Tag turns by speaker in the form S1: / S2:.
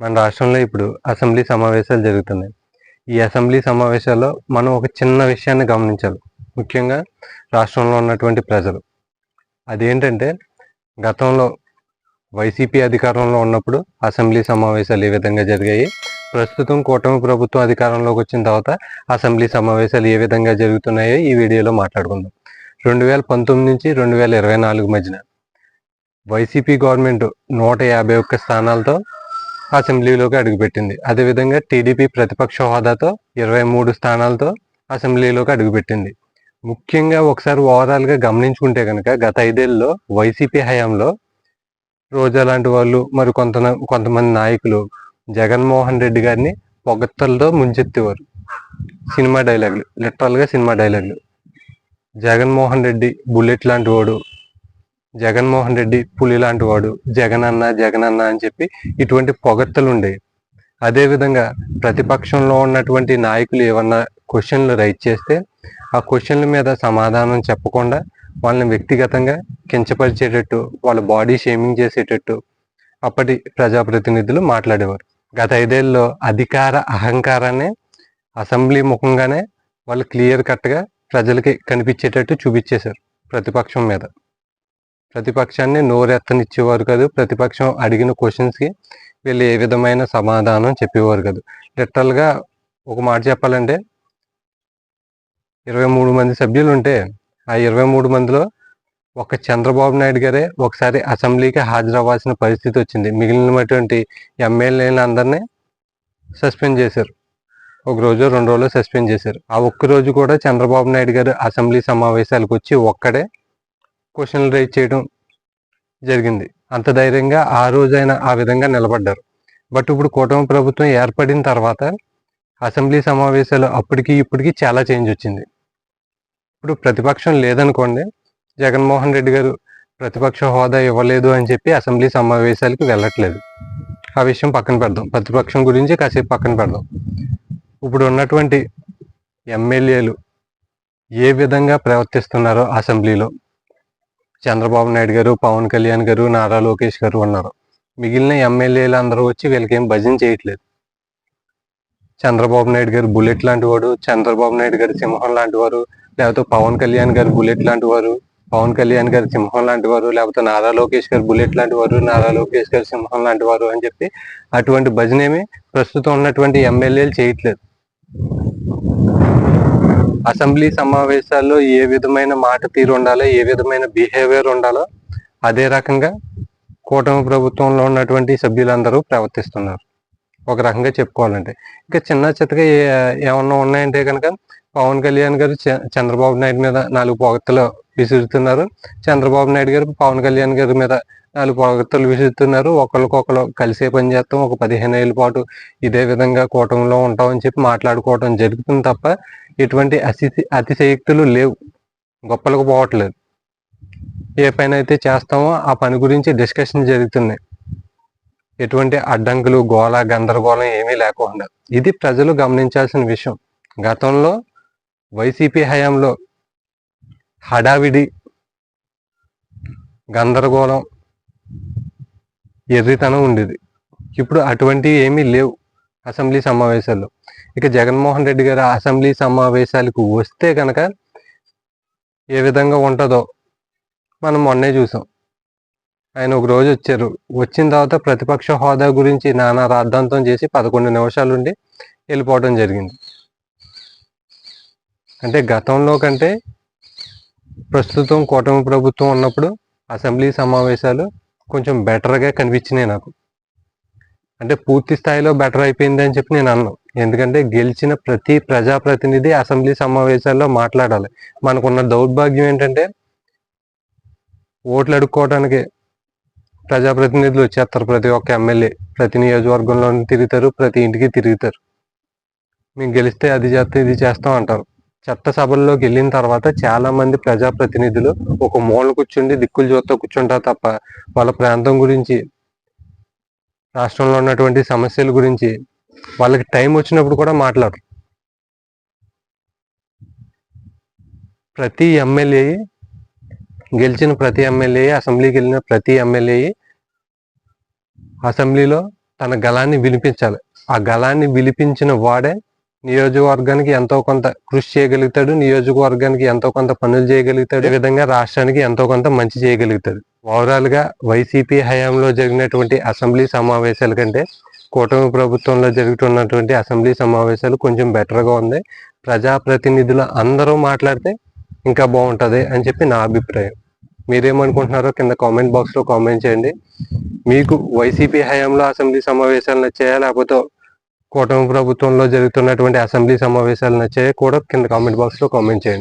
S1: మన రాష్ట్రంలో ఇప్పుడు అసెంబ్లీ సమావేశాలు జరుగుతున్నాయి. ఈ అసెంబ్లీ సమావేశాల్లో మనం ఒక చిన్న విషయాన్ని గమనించాలి. ముఖ్యంగా రాష్ట్రంలో ఉన్నటువంటి ప్రజలు. అదేంటంటే గతంలో వైసీపీ అధికారంలో ఉన్నప్పుడు అసెంబ్లీ సమావేశాలు ఏ విధంగా జరిగాయి? ప్రస్తుతం కూటమి ప్రభుత్వం అధికారంలోకి వచ్చిన తర్వాత అసెంబ్లీ సమావేశాలు ఏ విధంగా జరుగుతున్నాయో ఈ వీడియోలో మాట్లాడుకుందాం. రెండు వేల పంతొమ్మిది నుంచి రెండు వేల ఇరవై నాలుగు మధ్యన వైసీపీ గవర్నమెంట్ నూట యాభై ఒక్క స్థానాలతో అసెంబ్లీలోకి అడుగుపెట్టింది. అదేవిధంగా టీడీపీ ప్రతిపక్ష హోదాతో ఇరవై మూడు స్థానాలతో అసెంబ్లీలోకి అడుగుపెట్టింది. ముఖ్యంగా ఒకసారి ఓవరాల్గా గమనించుకుంటే కనుక గత ఐదేళ్ళలో వైసీపీ హయాంలో రోజా లాంటి వాళ్ళు మరి కొంత కొంతమంది నాయకులు జగన్మోహన్ రెడ్డి గారిని పొగత్తలతో ముంచెత్తేవారు. సినిమా డైలాగులు లిటరల్గా సినిమా డైలాగులు. జగన్మోహన్ రెడ్డి బుల్లెట్ లాంటి వాడు జగన్మోహన్ రెడ్డి పులి లాంటి వాడు జగన్ అన్న జగన్ అన్న అని చెప్పి ఇటువంటి పొగడ్తలు ఉండేవి అదేవిధంగా ప్రతిపక్షంలో ఉన్నటువంటి నాయకులు ఏమన్నా క్వశ్చన్లు రైట్ చేస్తే ఆ క్వశ్చన్ల మీద సమాధానం చెప్పకుండా వాళ్ళని వ్యక్తిగతంగా కించపరిచేటట్టు వాళ్ళ బాడీ షేమింగ్ చేసేటట్టు అప్పటి ప్రజాప్రతినిధులు మాట్లాడేవారు. గత ఐదేళ్ళలో అధికార అహంకారాన్ని అసెంబ్లీ ముఖంగానే వాళ్ళు క్లియర్ కట్గా ప్రజలకి కనిపించేటట్టు చూపించేశారు ప్రతిపక్షం మీద. ప్రతిపక్షాన్ని నోరెత్తనిచ్చేవారు కాదు. ప్రతిపక్షం అడిగిన క్వశ్చన్స్కి వీళ్ళు ఏ విధమైన సమాధానం చెప్పేవారు కాదు. లిటరల్గా ఒక మాట చెప్పాలంటే ఇరవై మూడు మంది సభ్యులు ఉంటే ఆ ఇరవై మూడు మందిలో ఒక చంద్రబాబు నాయుడు గారే ఒకసారి అసెంబ్లీకి హాజరవ్వాల్సిన పరిస్థితి వచ్చింది. మిగిలినటువంటి ఎమ్మెల్యేలు అందరినీ సస్పెండ్ చేశారు. ఒక రోజు రెండు రోజులు సస్పెండ్ చేశారు. ఆ ఒక్క రోజు కూడా చంద్రబాబు నాయుడు గారు అసెంబ్లీ సమావేశాలకు వచ్చి ఒక్కడే క్వశ్చన్లు రైజ్ చేయడం జరిగింది. అంత ధైర్యంగా ఆ రోజైన ఆ విధంగా నిలబడ్డారు. బట్ ఇప్పుడు కూటమి ప్రభుత్వం ఏర్పడిన తర్వాత అసెంబ్లీ సమావేశాలు అప్పటికి ఇప్పటికి చాలా చేంజ్ వచ్చింది. ఇప్పుడు ప్రతిపక్షం లేదనుకోండి జగన్మోహన్ రెడ్డి గారు ప్రతిపక్ష హోదా ఇవ్వలేదు అని చెప్పి అసెంబ్లీ సమావేశాలకు వెళ్ళట్లేదు. ఆ విషయం పక్కన పెడదాం. ప్రతిపక్షం గురించి కాసేపు పక్కన పెడదాం. ఇప్పుడు ఉన్నటువంటి ఎమ్మెల్యేలు ఏ విధంగా ప్రవర్తిస్తున్నారో అసెంబ్లీలో చంద్రబాబు నాయుడు గారు పవన్ కళ్యాణ్ గారు నారా లోకేష్ గారు ఉన్నారు. మిగిలిన ఎమ్మెల్యేలు అందరూ వచ్చి వీళ్ళకి ఏం భజన చేయట్లేదు. చంద్రబాబు నాయుడు గారు బుల్లెట్ లాంటి వాడు చంద్రబాబు నాయుడు గారు సింహం లాంటి వారు లేకపోతే పవన్ కళ్యాణ్ గారు బుల్లెట్ లాంటి వారు పవన్ కళ్యాణ్ గారు సింహం లాంటి వారు లేకపోతే నారా లోకేష్ గారు బుల్లెట్ లాంటి వారు నారా లోకేష్ గారు సింహం లాంటి వారు అని చెప్పి అటువంటి భజనేమి ప్రస్తుతం ఉన్నటువంటి ఎమ్మెల్యేలు చేయట్లేదు. అసెంబ్లీ సమావేశాల్లో ఏ విధమైన మాట తీరు ఉండాలో ఏ విధమైన బిహేవియర్ ఉండాలో అదే రకంగా కూటమి ప్రభుత్వంలో ఉన్నటువంటి సభ్యులందరూ ప్రవర్తిస్తున్నారు. ఒక రకంగా చెప్పుకోవాలంటే. ఇంకా చిన్న చిత్తగా ఏమన్నా ఉన్నాయంటే కనుక పవన్ కళ్యాణ్ గారు చంద్రబాబు నాయుడు మీద నాలుగు పొగత్తలు విసురుతున్నారు. చంద్రబాబు నాయుడు గారు పవన్ కళ్యాణ్ గారి మీద నాలుగు పొగత్తలు విసురుతున్నారు. ఒకరికొకరు కలిసే పని చేస్తాం. ఒక పదిహేను ఏళ్ళ పాటు ఇదే విధంగా కూటమిలో ఉంటామని చెప్పి మాట్లాడుకోవడం జరుగుతుంది తప్ప ఎటువంటి అతి అతిశయక్తులు లేవు. గొప్పలకు పోవట్లేదు. ఏ పని అయితే చేస్తామో ఆ పని గురించి డిస్కషన్ జరుగుతున్నాయి. ఎటువంటి అడ్డంకులు గోళ గందరగోళం ఏమీ లేకుండా. ఇది ప్రజలు గమనించాల్సిన విషయం. గతంలో వైసీపీ హయాంలో హడావిడి గందరగోళం ఎర్రితనం ఉండేది. ఇప్పుడు అటువంటి ఏమీ లేవు అసెంబ్లీ సమావేశాల్లో. ఇక జగన్మోహన్ రెడ్డి గారు అసెంబ్లీ సమావేశాలకు వస్తే కనుక ఏ విధంగా ఉంటుందో మనం మొన్నే చూసాం. ఆయన ఒక రోజు వచ్చారు. వచ్చిన తర్వాత ప్రతిపక్ష హోదా గురించి నానా రాద్ధాంతం చేసి పదకొండు నిమిషాలుండి వెళ్ళిపోవడం జరిగింది. అంటే గతంలో కంటే ప్రస్తుతం కూటమి ప్రభుత్వం ఉన్నప్పుడు అసెంబ్లీ సమావేశాలు కొంచెం బెటర్గా కనిపించినాయి నాకు. అంటే పూర్తి స్థాయిలో బెటర్ అయిపోయింది అని చెప్పి నేను అన్నాను ఎందుకంటే గెలిచిన ప్రతి ప్రజాప్రతినిధి అసెంబ్లీ సమావేశాల్లో మాట్లాడాలి. మనకున్న దౌర్భాగ్యం ఏంటంటే ఓట్లు అడుక్కోవడానికి ప్రజాప్రతినిధులు వచ్చేస్తారు. ప్రతి ఒక్క ఎమ్మెల్యే ప్రతి నియోజకవర్గంలో తిరుగుతారు ప్రతి ఇంటికి తిరుగుతారు. మేము గెలిస్తే అది చేస్తే ఇది చేస్తాం అంటారు. చట్ట సభల్లోకి వెళ్ళిన తర్వాత చాలా మంది ప్రజాప్రతినిధులు ఒక మూల కూర్చుండి దిక్కులు చూస్తూ కూర్చుంటారు తప్ప వాళ్ళ ప్రాంతం గురించి రాష్ట్రంలో ఉన్నటువంటి సమస్యల గురించి వాళ్ళకి టైం వచ్చినప్పుడు కూడా మాట్లాడరు. ప్రతి ఎమ్మెల్యే గెలిచిన ప్రతి ఎమ్మెల్యే అసెంబ్లీకి వెళ్ళిన ప్రతి ఎమ్మెల్యే అసెంబ్లీలో తన గలాన్ని వినిపించాలి. ఆ గలాన్ని వినిపించిన వాడే నియోజకవర్గానికి ఎంతో కొంత కృషి చేయగలుగుతాడు నియోజకవర్గానికి ఎంతో కొంత పనులు చేయగలుగుతాడు ఈ విధంగా రాష్ట్రానికి ఎంతో కొంత మంచి చేయగలుగుతాడు. ఓవరాల్గా వైసీపీ హయాంలో జరిగినటువంటి అసెంబ్లీ సమావేశాల కంటే కూటమి ప్రభుత్వంలో జరుగుతున్నటువంటి అసెంబ్లీ సమావేశాలు కొంచెం బెటర్గా ఉంది. ప్రజాప్రతినిధులు అందరూ మాట్లాడితే ఇంకా బాగుంటుంది అని చెప్పి నా అభిప్రాయం. మీరేమనుకుంటున్నారో కింద కామెంట్ బాక్స్లో కామెంట్ చేయండి. మీకు వైసీపీ హయాంలో అసెంబ్లీ సమావేశాలు నచ్చాయా? లేకపోతే కూటమి ప్రభుత్వంలో జరుగుతున్నటువంటి అసెంబ్లీ సమావేశాలు నచ్చాయా కూడా కింద కామెంట్ బాక్స్లో కామెంట్ చేయండి.